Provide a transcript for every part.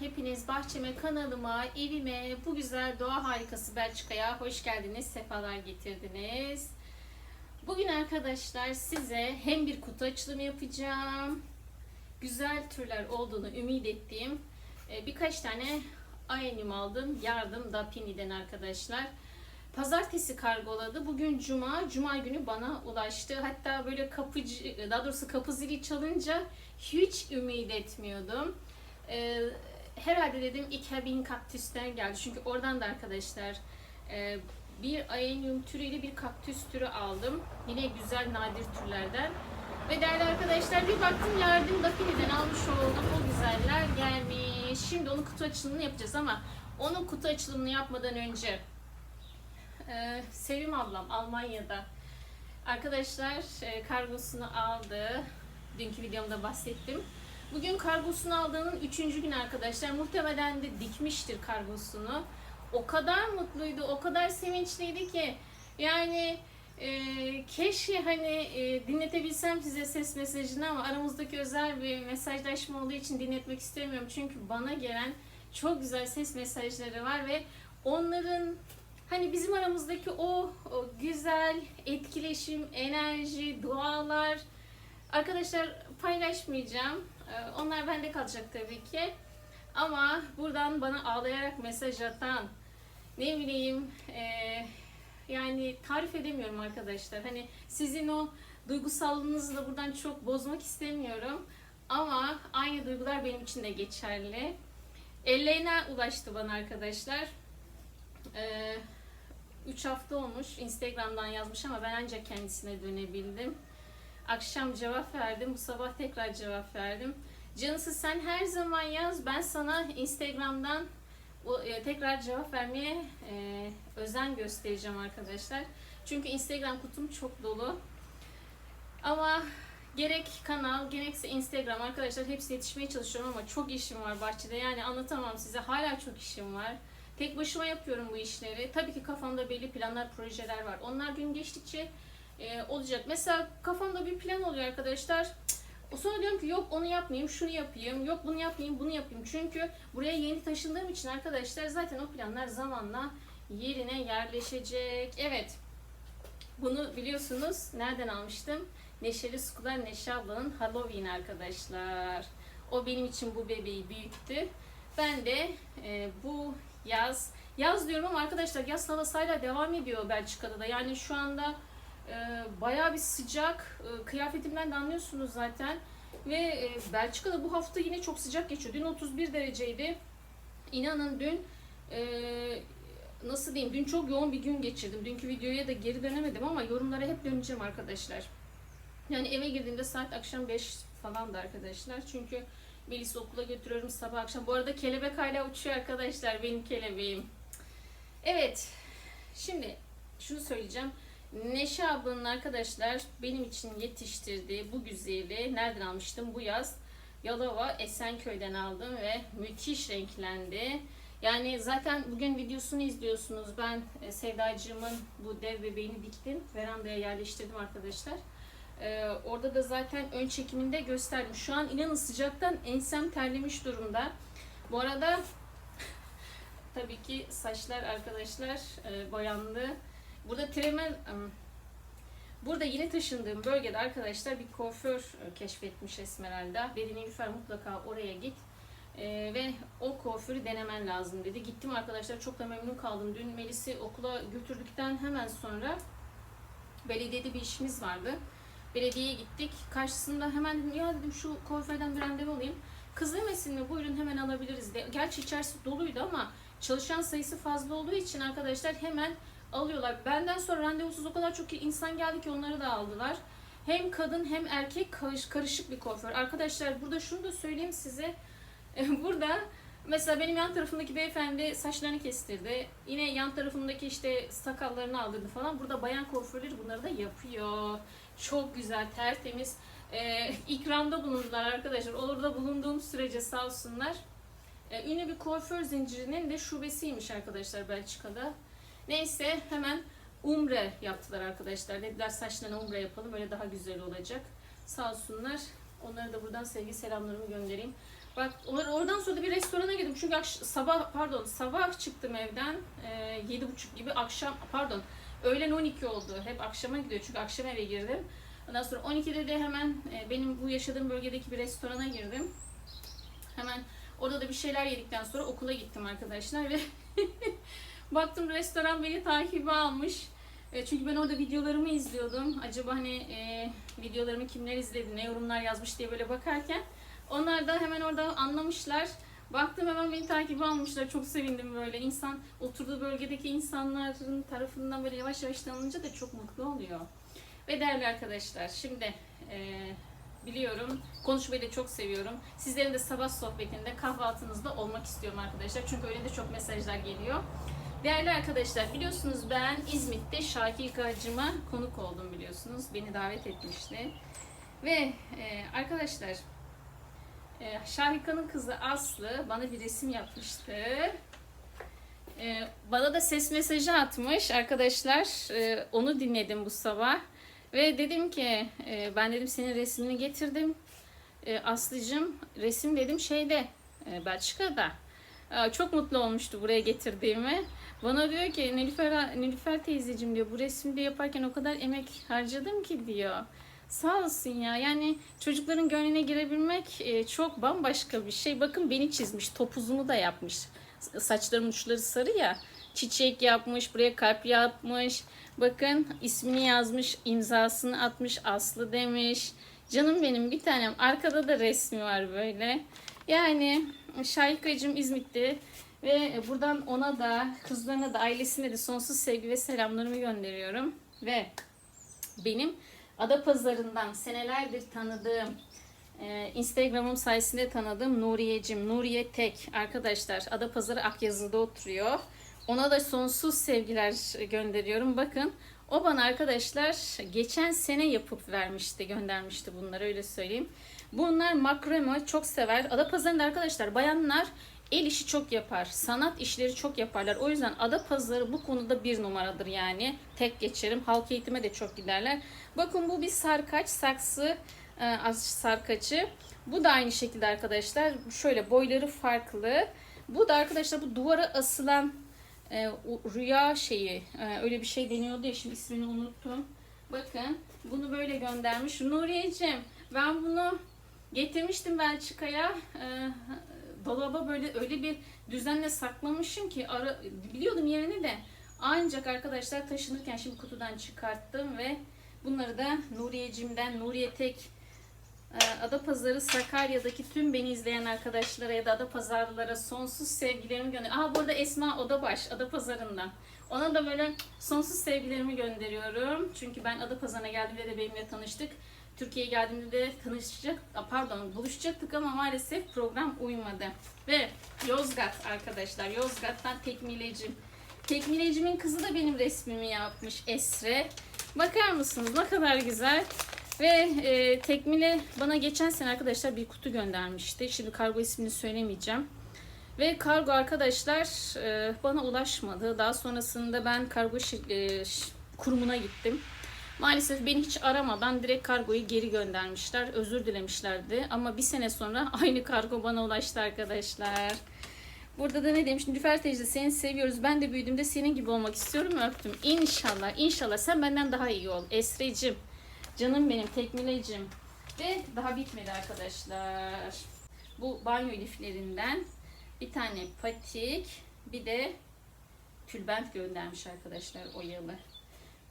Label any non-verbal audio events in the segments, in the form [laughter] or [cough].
hepiniz bahçeme, kanalıma, evime, bu güzel doğa harikası Belçika'ya hoş geldiniz, sefalar getirdiniz. Bugün arkadaşlar size hem bir kutu açılımı yapacağım, güzel türler olduğunu ümit ettiğim e, birkaç tane ayenyum aldım. Yardım da Pini'den arkadaşlar. Pazartesi kargoladı. Bugün cuma. Cuma günü bana ulaştı. Hatta böyle kapıcı, daha doğrusu kapı zili çalınca hiç ümit etmiyordum. E, herhalde dedim İkebin kaktüsten geldi. Çünkü oradan da arkadaşlar e, bir ayenyum türüyle bir kaktüs türü aldım. Yine güzel nadir türlerden. Ve değerli arkadaşlar bir baktım yardım da Fili'den almış oldum. O güzeller gelmiş. Şimdi onun kutu açılımını yapacağız ama onun kutu açılımını yapmadan önce e, Sevim ablam Almanya'da arkadaşlar e, kargosunu aldı. Dünkü videomda bahsettim. Bugün kargosunu aldığının üçüncü gün arkadaşlar. Muhtemelen de dikmiştir kargosunu. O kadar mutluydu, o kadar sevinçliydi ki yani ee, keşke hani e, dinletebilsem size ses mesajını ama aramızdaki özel bir mesajlaşma olduğu için dinletmek istemiyorum. Çünkü bana gelen çok güzel ses mesajları var ve onların hani bizim aramızdaki o, o güzel etkileşim, enerji, dualar arkadaşlar paylaşmayacağım. Ee, onlar bende kalacak tabii ki. Ama buradan bana ağlayarak mesaj atan, ne bileyim, eee yani tarif edemiyorum arkadaşlar. Hani sizin o duygusallığınızı da buradan çok bozmak istemiyorum. Ama aynı duygular benim için de geçerli. Ellerine ulaştı bana arkadaşlar. 3 ee, hafta olmuş. Instagram'dan yazmış ama ben ancak kendisine dönebildim. Akşam cevap verdim. Bu sabah tekrar cevap verdim. Canısı sen her zaman yaz. Ben sana Instagram'dan bu e, tekrar cevap vermeye e, özen göstereceğim arkadaşlar. Çünkü Instagram kutum çok dolu. Ama gerek kanal gerekse Instagram arkadaşlar hepsi yetişmeye çalışıyorum ama çok işim var bahçede. Yani anlatamam size. Hala çok işim var. Tek başıma yapıyorum bu işleri. Tabii ki kafamda belli planlar, projeler var. Onlar gün geçtikçe e, olacak. Mesela kafamda bir plan oluyor arkadaşlar. Cık, Sonra diyorum ki yok onu yapmayayım, şunu yapayım, yok bunu yapmayayım, bunu yapayım. Çünkü buraya yeni taşındığım için arkadaşlar zaten o planlar zamanla yerine yerleşecek. Evet, bunu biliyorsunuz nereden almıştım? Neşeli Sukular Neşe ablanın Halloween arkadaşlar. O benim için bu bebeği büyüttü. Ben de e, bu yaz, yaz diyorum ama arkadaşlar yaz havası devam ediyor Belçika'da da. Yani şu anda e, bayağı bir sıcak. E, kıyafetimden de anlıyorsunuz zaten. Ve e, Belçika'da bu hafta yine çok sıcak geçiyor. Dün 31 dereceydi. İnanın dün e, nasıl diyeyim dün çok yoğun bir gün geçirdim. Dünkü videoya da geri dönemedim ama yorumlara hep döneceğim arkadaşlar. Yani eve girdiğimde saat akşam 5 falan da arkadaşlar. Çünkü Melis'i okula götürüyorum sabah akşam. Bu arada kelebek hala uçuyor arkadaşlar. Benim kelebeğim. Evet. Şimdi şunu söyleyeceğim. Neşe ablanın arkadaşlar benim için yetiştirdiği bu güzeli nereden almıştım bu yaz? Yalova Esenköy'den aldım ve müthiş renklendi. Yani zaten bugün videosunu izliyorsunuz. Ben e, Sevdacığımın bu dev bebeğini diktim. Verandaya yerleştirdim arkadaşlar. Ee, orada da zaten ön çekiminde gösterdim. Şu an inanın sıcaktan ensem terlemiş durumda. Bu arada [laughs] tabii ki saçlar arkadaşlar e, boyandı. Burada Tremel Burada yeni taşındığım bölgede arkadaşlar bir kuaför e, keşfetmiş Esmeralda. Dedi Nilüfer mutlaka oraya git ee, ve o kuaförü denemen lazım dedi. Gittim arkadaşlar çok da memnun kaldım. Dün Melis'i okula götürdükten hemen sonra belediyede bir işimiz vardı. Belediyeye gittik. Karşısında hemen dedim ya dedim şu kuaförden bir randevu alayım. Kız demesin mi buyurun hemen alabiliriz de. Gerçi içerisi doluydu ama çalışan sayısı fazla olduğu için arkadaşlar hemen alıyorlar. Benden sonra randevusuz o kadar çok insan geldi ki onları da aldılar. Hem kadın hem erkek karışık bir kuaför. Arkadaşlar burada şunu da söyleyeyim size. [laughs] Burada mesela benim yan tarafımdaki beyefendi saçlarını kestirdi. Yine yan tarafımdaki işte sakallarını aldırdı falan. Burada bayan kuaförleri bunları da yapıyor. Çok güzel, tertemiz. [laughs] e, ikramda bulundular arkadaşlar. Orada bulunduğum sürece sağ olsunlar. E, ünlü bir kuaför zincirinin de şubesiymiş arkadaşlar Belçika'da. Neyse hemen umre yaptılar arkadaşlar. Dediler saçlarına umre yapalım öyle daha güzel olacak. Sağ olsunlar. Onlara da buradan sevgi selamlarımı göndereyim. Bak or- oradan sonra da bir restorana girdim. Çünkü sabah pardon sabah çıktım evden. E, yedi buçuk gibi akşam pardon öğlen 12 oldu. Hep akşama gidiyor çünkü akşam eve girdim. Ondan sonra 12'de de hemen e, benim bu yaşadığım bölgedeki bir restorana girdim. Hemen orada da bir şeyler yedikten sonra okula gittim arkadaşlar ve [laughs] baktım restoran beni takibe almış. E, çünkü ben orada videolarımı izliyordum. Acaba hani e, videolarımı kimler izledi, ne yorumlar yazmış diye böyle bakarken onlar da hemen orada anlamışlar. Baktım hemen beni takibe almışlar. Çok sevindim böyle. İnsan oturduğu bölgedeki insanların tarafından böyle yavaş yavaş tanınınca da çok mutlu oluyor. Ve değerli arkadaşlar şimdi e, biliyorum konuşmayı da çok seviyorum. Sizlerin de sabah sohbetinde kahvaltınızda olmak istiyorum arkadaşlar. Çünkü öyle de çok mesajlar geliyor. Değerli arkadaşlar biliyorsunuz ben İzmit'te Şakir Hacı'ma konuk oldum biliyorsunuz. Beni davet etmişti. Ve e, arkadaşlar e, Şahika'nın kızı Aslı bana bir resim yapmıştı. E, bana da ses mesajı atmış arkadaşlar. E, onu dinledim bu sabah. Ve dedim ki e, ben dedim senin resmini getirdim. E, Aslıcığım resim dedim şeyde e, Belçika'da. Aa, Çok mutlu olmuştu buraya getirdiğimi. Bana diyor ki Nilüfer, Nilüfer teyzeciğim diyor bu resimde yaparken o kadar emek harcadım ki diyor. Sağ olsun ya. Yani çocukların gönlüne girebilmek e, çok bambaşka bir şey. Bakın beni çizmiş. Topuzumu da yapmış. Saçlarımın uçları sarı ya. Çiçek yapmış. Buraya kalp yapmış. Bakın ismini yazmış. imzasını atmış. Aslı demiş. Canım benim bir tanem. Arkada da resmi var böyle. Yani Şahikacığım İzmit'te ve buradan ona da kızlarına da ailesine de sonsuz sevgi ve selamlarımı gönderiyorum. Ve benim Adapazarı'ndan senelerdir tanıdığım, e, Instagram'ım sayesinde tanıdığım Nuriyecim, Nuriye Tek arkadaşlar Adapazarı Akyazı'da oturuyor. Ona da sonsuz sevgiler gönderiyorum. Bakın o bana arkadaşlar geçen sene yapıp vermişti, göndermişti bunları öyle söyleyeyim. Bunlar makrame çok sever. Adapazarı'nda arkadaşlar bayanlar el işi çok yapar. Sanat işleri çok yaparlar. O yüzden Adapazarı bu konuda bir numaradır yani. Tek geçerim. Halk eğitime de çok giderler. Bakın bu bir sarkaç, saksı e, az sarkacı. Bu da aynı şekilde arkadaşlar. Şöyle boyları farklı. Bu da arkadaşlar bu duvara asılan e, rüya şeyi. e, öyle bir şey deniyordu ya şimdi ismini unuttum. Bakın bunu böyle göndermiş. Nuriyeciğim ben bunu getirmiştim Belçika'ya. E, dolaba böyle öyle bir düzenle saklamışım ki ara, biliyordum yerini de. Ancak arkadaşlar taşınırken şimdi kutudan çıkarttım ve bunları da Nuriyecim'den Nuriye Tek e, Adapazarı Sakarya'daki tüm beni izleyen arkadaşlara ya da Adapazarlılara sonsuz sevgilerimi gönderiyorum. Aa burada Esma Odabaş Adapazarı'ndan. Ona da böyle sonsuz sevgilerimi gönderiyorum. Çünkü ben Adapazarı'na geldiğimde de benimle tanıştık. Türkiye'ye geldiğimde de tanışacak, pardon buluşacaktık ama maalesef program uymadı. Ve Yozgat arkadaşlar, Yozgat'tan Tekmilecim. Tekmilecimin kızı da benim resmimi yapmış Esre. Bakar mısınız ne kadar güzel. Ve e, Tekmile bana geçen sene arkadaşlar bir kutu göndermişti. Şimdi kargo ismini söylemeyeceğim. Ve kargo arkadaşlar e, bana ulaşmadı. Daha sonrasında ben kargo şir- e, kurumuna gittim. Maalesef beni hiç aramadan direkt kargoyu geri göndermişler. Özür dilemişlerdi. Ama bir sene sonra [laughs] aynı kargo bana ulaştı arkadaşlar. Burada da ne demiş? Nilüfer teyze seni seviyoruz. Ben de büyüdüğümde senin gibi olmak istiyorum. Öptüm. İnşallah, inşallah sen benden daha iyi ol. Esrecim, canım benim, tekmilecim. Ve daha bitmedi arkadaşlar. Bu banyo liflerinden bir tane patik, bir de tülbent göndermiş arkadaşlar oyalı.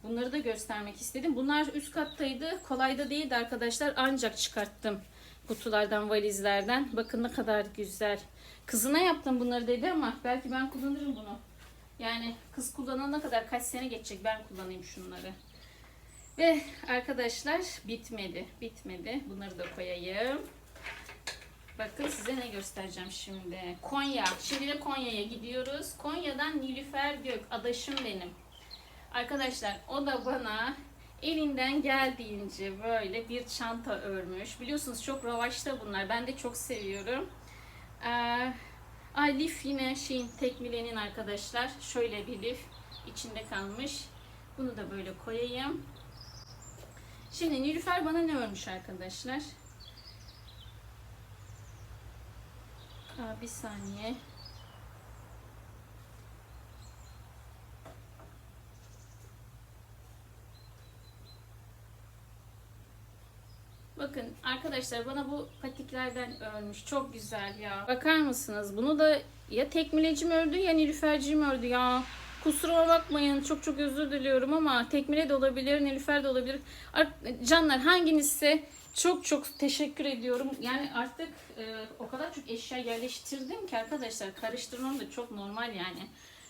Bunları da göstermek istedim. Bunlar üst kattaydı. Kolay da değildi arkadaşlar. Ancak çıkarttım kutulardan, valizlerden. Bakın ne kadar güzel. Kızına yaptım bunları dedi ama belki ben kullanırım bunu. Yani kız kullanana kadar kaç sene geçecek ben kullanayım şunları. Ve arkadaşlar bitmedi. Bitmedi. Bunları da koyayım. Bakın size ne göstereceğim şimdi. Konya. Şimdi de Konya'ya gidiyoruz. Konya'dan Nilüfer Gök. Adaşım benim. Arkadaşlar o da bana elinden geldiğince böyle bir çanta örmüş. Biliyorsunuz çok ravaşta bunlar. Ben de çok seviyorum. Ee, ay lif yine şeyin tekmilenin arkadaşlar. Şöyle bir lif içinde kalmış. Bunu da böyle koyayım. Şimdi Nilüfer bana ne örmüş arkadaşlar? Aa, bir saniye. Bakın arkadaşlar bana bu patiklerden örmüş. Çok güzel ya. Bakar mısınız? Bunu da ya tekmilecim ördü ya Nilüferciğim ördü ya. Kusura bakmayın. Çok çok özür diliyorum ama tekmile de olabilir, Nilüfer de olabilir. Ar- Canlar hanginizse çok çok teşekkür ediyorum. Yani artık e, o kadar çok eşya yerleştirdim ki arkadaşlar karıştırmam da çok normal yani.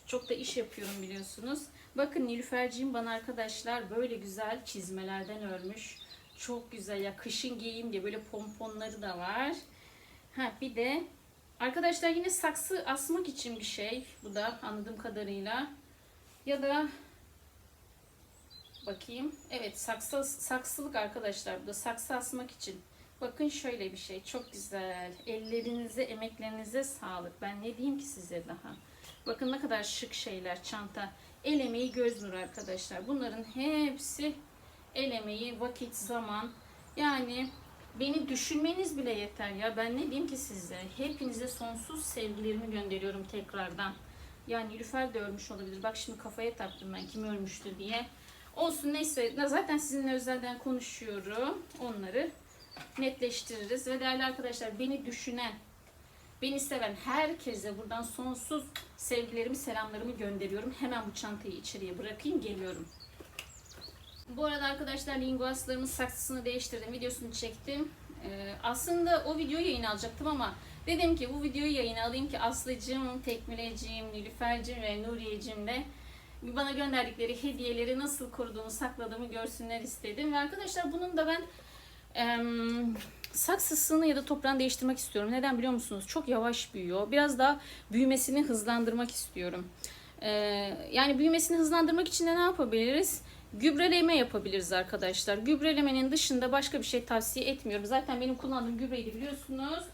Çok da iş yapıyorum biliyorsunuz. Bakın Nilüferciğim bana arkadaşlar böyle güzel çizmelerden örmüş. Çok güzel ya kışın giyeyim diye böyle pomponları da var. Ha bir de arkadaşlar yine saksı asmak için bir şey bu da anladığım kadarıyla. Ya da bakayım. Evet saksı saksılık arkadaşlar bu da saksı asmak için. Bakın şöyle bir şey çok güzel. Ellerinize, emeklerinize sağlık. Ben ne diyeyim ki size daha. Bakın ne kadar şık şeyler çanta. El emeği göz nuru arkadaşlar. Bunların hepsi el emeği, vakit, zaman. Yani beni düşünmeniz bile yeter ya. Ben ne diyeyim ki size? Hepinize sonsuz sevgilerimi gönderiyorum tekrardan. Yani Nilüfer de örmüş olabilir. Bak şimdi kafaya taktım ben kim örmüştü diye. Olsun neyse. Zaten sizinle özelden konuşuyorum. Onları netleştiririz. Ve değerli arkadaşlar beni düşünen, beni seven herkese buradan sonsuz sevgilerimi, selamlarımı gönderiyorum. Hemen bu çantayı içeriye bırakayım, geliyorum. Bu arada arkadaşlar linguaslarımın saksısını değiştirdim. Videosunu çektim. Ee, aslında o videoyu yayın alacaktım ama dedim ki bu videoyu yayın alayım ki Aslıcığım, Tekmileciğim, Nilüfer'cim ve Nuriye'cim de bana gönderdikleri hediyeleri nasıl koruduğumu, sakladığımı görsünler istedim. Ve arkadaşlar bunun da ben em, saksısını ya da toprağını değiştirmek istiyorum. Neden biliyor musunuz? Çok yavaş büyüyor. Biraz daha büyümesini hızlandırmak istiyorum. Ee, yani büyümesini hızlandırmak için de ne yapabiliriz? Gübreleme yapabiliriz arkadaşlar. Gübrelemenin dışında başka bir şey tavsiye etmiyorum. Zaten benim kullandığım gübreyi de biliyorsunuz.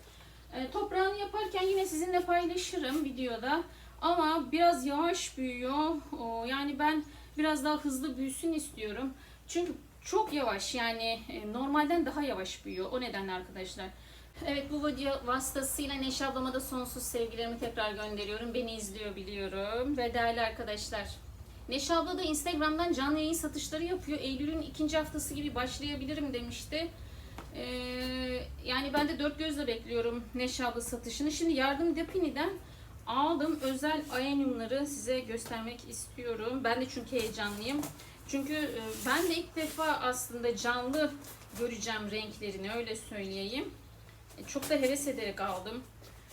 E, toprağını yaparken yine sizinle paylaşırım videoda. Ama biraz yavaş büyüyor. O, yani ben biraz daha hızlı büyüsün istiyorum. Çünkü çok yavaş yani e, normalden daha yavaş büyüyor. O nedenle arkadaşlar. Evet bu video vasıtasıyla Neşe ablama da sonsuz sevgilerimi tekrar gönderiyorum. Beni izliyor biliyorum. Ve değerli arkadaşlar. Neşe abla da Instagram'dan canlı yayın satışları yapıyor. Eylül'ün ikinci haftası gibi başlayabilirim demişti. Ee, yani ben de dört gözle bekliyorum Neşe abla satışını. Şimdi Yardım Depini'den aldım. Özel ayenyumları size göstermek istiyorum. Ben de çünkü heyecanlıyım. Çünkü e, ben de ilk defa aslında canlı göreceğim renklerini öyle söyleyeyim. E, Çok da heves ederek aldım.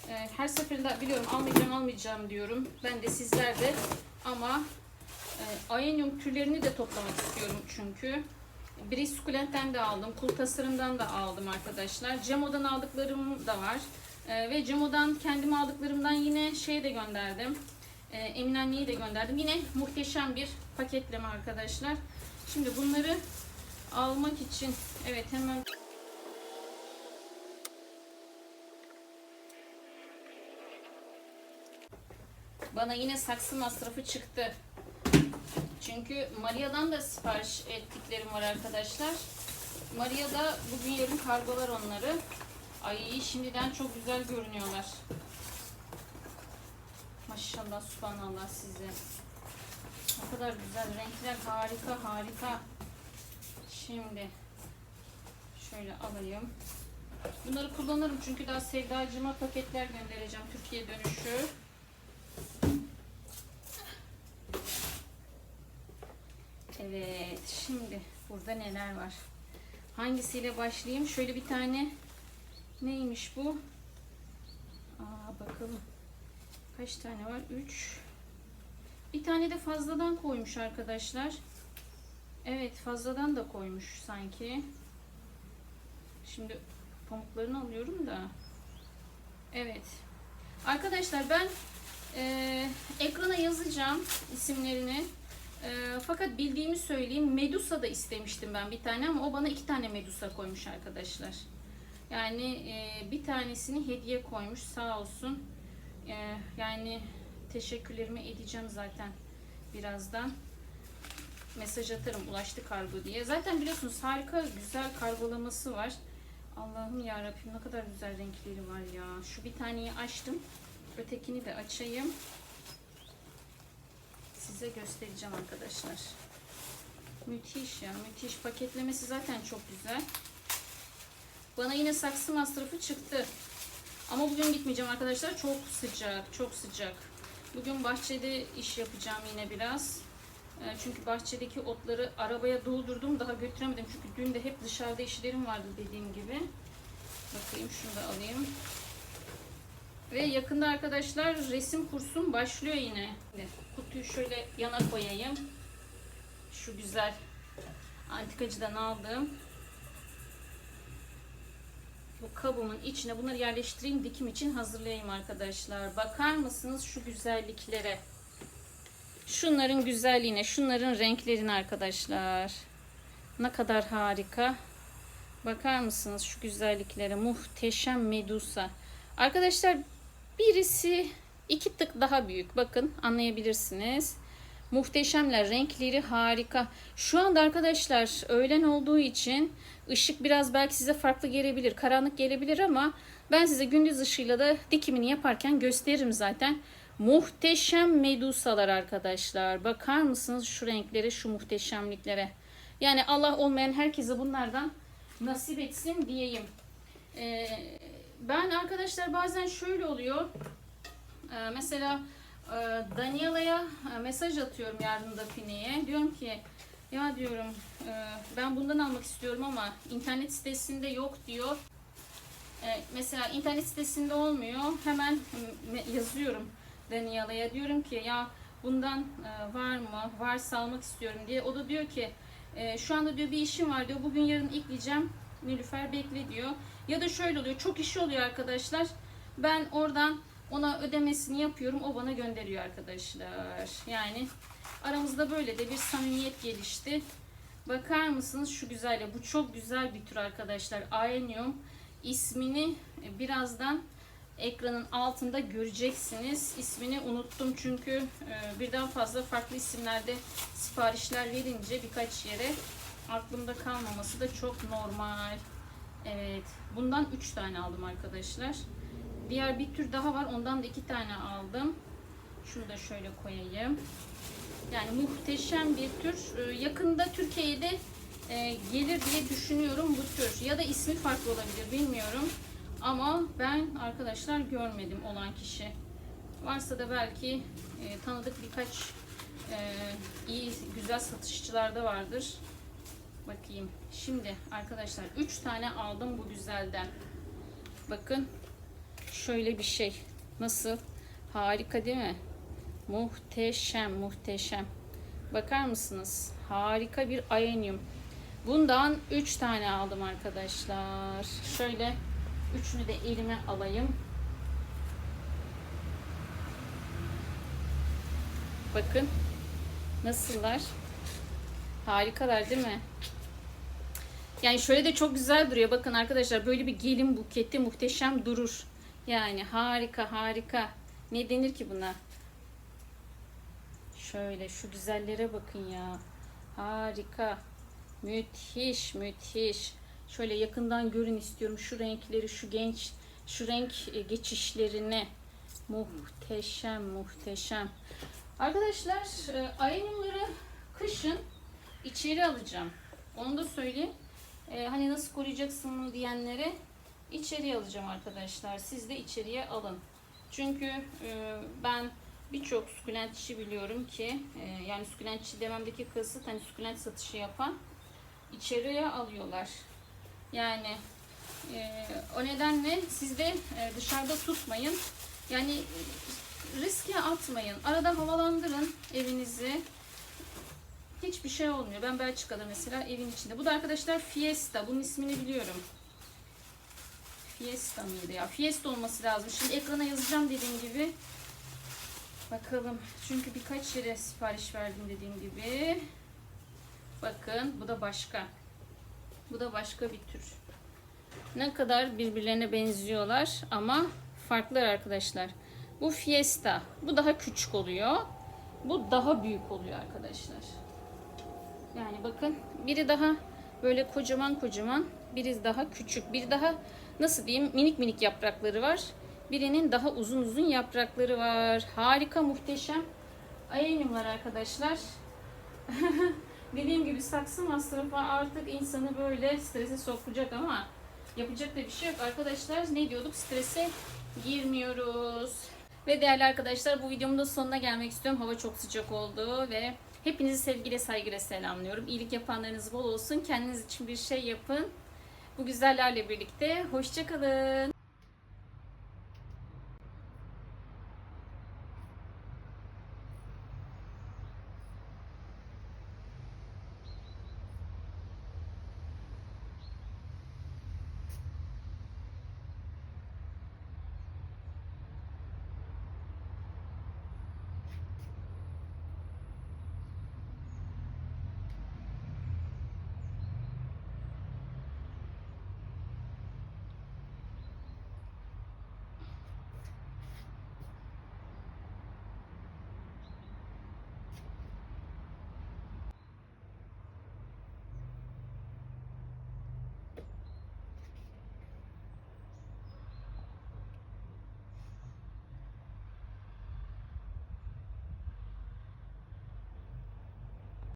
E, Her seferinde biliyorum almayacağım almayacağım diyorum. Ben de sizler de ama e, ayenyum türlerini de toplamak istiyorum çünkü. Biri sukulentten de aldım. Kul tasarımdan da aldım arkadaşlar. Cemo'dan aldıklarım da var. E, ve Cemo'dan kendim aldıklarımdan yine şey de gönderdim. E, Emin anneyi de gönderdim. Yine muhteşem bir paketleme arkadaşlar. Şimdi bunları almak için evet hemen bana yine saksı masrafı çıktı. Çünkü Maria'dan da sipariş ettiklerim var arkadaşlar. Maria'da bugün yarın kargolar onları. Ay şimdiden çok güzel görünüyorlar. Maşallah subhanallah size. Ne kadar güzel renkler harika harika. Şimdi şöyle alayım. Bunları kullanırım çünkü daha Sevdacığıma paketler göndereceğim Türkiye dönüşü. Evet, şimdi burada neler var? Hangisiyle başlayayım? Şöyle bir tane neymiş bu? Aa bakalım. Kaç tane var? 3. Bir tane de fazladan koymuş arkadaşlar. Evet, fazladan da koymuş sanki. Şimdi pamuklarını alıyorum da. Evet. Arkadaşlar ben eee, ekrana yazacağım isimlerini. Ee, fakat bildiğimi söyleyeyim. Medusa da istemiştim ben bir tane ama o bana iki tane Medusa koymuş arkadaşlar. Yani e, bir tanesini hediye koymuş sağ olsun. Ee, yani teşekkürlerimi edeceğim zaten birazdan. Mesaj atarım ulaştı kargo diye. Zaten biliyorsunuz harika güzel kargolaması var. Allah'ım ya Rabbim ne kadar güzel renkleri var ya. Şu bir taneyi açtım. Ötekini de açayım. Size göstereceğim arkadaşlar. Müthiş ya müthiş. Paketlemesi zaten çok güzel. Bana yine saksı masrafı çıktı. Ama bugün gitmeyeceğim arkadaşlar. Çok sıcak, çok sıcak. Bugün bahçede iş yapacağım yine biraz. E, Çünkü bahçedeki otları arabaya doldurdum. Daha götüremedim. Çünkü dün de hep dışarıda işlerim vardı dediğim gibi. Bakayım şunu da alayım. Ve yakında arkadaşlar resim kursum başlıyor yine. Kutuyu şöyle yana koyayım. Şu güzel antikacıdan aldığım bu kabımın içine bunları yerleştireyim dikim için hazırlayayım arkadaşlar. Bakar mısınız şu güzelliklere? Şunların güzelliğine, şunların renklerine arkadaşlar. Ne kadar harika. Bakar mısınız şu güzelliklere? Muhteşem Medusa. Arkadaşlar birisi iki tık daha büyük. Bakın anlayabilirsiniz. Muhteşemler. Renkleri harika. Şu anda arkadaşlar öğlen olduğu için ışık biraz belki size farklı gelebilir. Karanlık gelebilir ama ben size gündüz ışığıyla da dikimini yaparken gösteririm zaten. Muhteşem medusalar arkadaşlar. Bakar mısınız şu renklere, şu muhteşemliklere. Yani Allah olmayan herkese bunlardan nasip etsin diyeyim. Ee, ben arkadaşlar bazen şöyle oluyor. Ee, mesela e, Daniela'ya e, mesaj atıyorum yarın da Fine'ye. Diyorum ki ya diyorum e, ben bundan almak istiyorum ama internet sitesinde yok diyor. E, mesela internet sitesinde olmuyor. Hemen yazıyorum Daniela'ya. Diyorum ki ya bundan var mı? Varsa almak istiyorum diye. O da diyor ki şu anda diyor bir işim var diyor. Bugün yarın yükleyeceğim. Nilüfer bekle diyor. Ya da şöyle oluyor. Çok işi oluyor arkadaşlar. Ben oradan ona ödemesini yapıyorum. O bana gönderiyor arkadaşlar. Yani aramızda böyle de bir samimiyet gelişti. Bakar mısınız şu güzelle? Bu çok güzel bir tür arkadaşlar. Aenium ismini birazdan ekranın altında göreceksiniz. İsmini unuttum çünkü e, birden fazla farklı isimlerde siparişler verince birkaç yere aklımda kalmaması da çok normal. Evet. Bundan 3 tane aldım arkadaşlar. Diğer bir tür daha var. Ondan da 2 tane aldım. Şunu da şöyle koyayım. Yani muhteşem bir tür. Ee, Yakında Türkiye'ye de e, gelir diye düşünüyorum bu tür. Ya da ismi farklı olabilir bilmiyorum. Ama ben arkadaşlar görmedim olan kişi. Varsa da belki e, tanıdık birkaç e, iyi güzel satışçılar da vardır. Bakayım. Şimdi arkadaşlar 3 tane aldım bu güzelden. Bakın şöyle bir şey. Nasıl? Harika değil mi? Muhteşem, muhteşem. Bakar mısınız? Harika bir ayenyum. Bundan 3 tane aldım arkadaşlar. Şöyle üçünü de elime alayım. Bakın nasıllar? Harikalar değil mi? Yani şöyle de çok güzel duruyor. Bakın arkadaşlar böyle bir gelin buketi muhteşem durur. Yani harika harika. Ne denir ki buna? Şöyle şu güzellere bakın ya. Harika. Müthiş müthiş. Şöyle yakından görün istiyorum şu renkleri, şu genç, şu renk e, geçişlerini. Muhteşem muhteşem. Arkadaşlar e, ayınları kışın içeri alacağım. Onu da söyleyeyim. E, hani nasıl koruyacaksın bunu diyenlere içeriye alacağım arkadaşlar. Siz de içeriye alın. Çünkü e, ben birçok sukulent işi biliyorum ki e, yani sukulent işi dememdeki kasıt hani sukulent satışı yapan içeriye alıyorlar. Yani e, o nedenle siz de e, dışarıda tutmayın. Yani riske atmayın. Arada havalandırın evinizi. Hiçbir şey olmuyor. Ben Belçika'da mesela evin içinde. Bu da arkadaşlar Fiesta. Bunun ismini biliyorum. Fiesta mıydı ya? Fiesta olması lazım. Şimdi ekrana yazacağım dediğim gibi. Bakalım. Çünkü birkaç yere sipariş verdim dediğim gibi. Bakın bu da başka. Bu da başka bir tür. Ne kadar birbirlerine benziyorlar ama farklılar arkadaşlar. Bu Fiesta. Bu daha küçük oluyor. Bu daha büyük oluyor arkadaşlar. Yani bakın biri daha böyle kocaman kocaman, biri daha küçük, biri daha nasıl diyeyim minik minik yaprakları var. Birinin daha uzun uzun yaprakları var. Harika, muhteşem. Ayenim var arkadaşlar. [laughs] Dediğim gibi saksı masrafı artık insanı böyle strese sokacak ama yapacak da bir şey yok. Arkadaşlar ne diyorduk? Strese girmiyoruz. Ve değerli arkadaşlar bu videomun da sonuna gelmek istiyorum. Hava çok sıcak oldu ve hepinizi sevgiyle saygıyla selamlıyorum. İyilik yapanlarınız bol olsun. Kendiniz için bir şey yapın. Bu güzellerle birlikte hoşçakalın.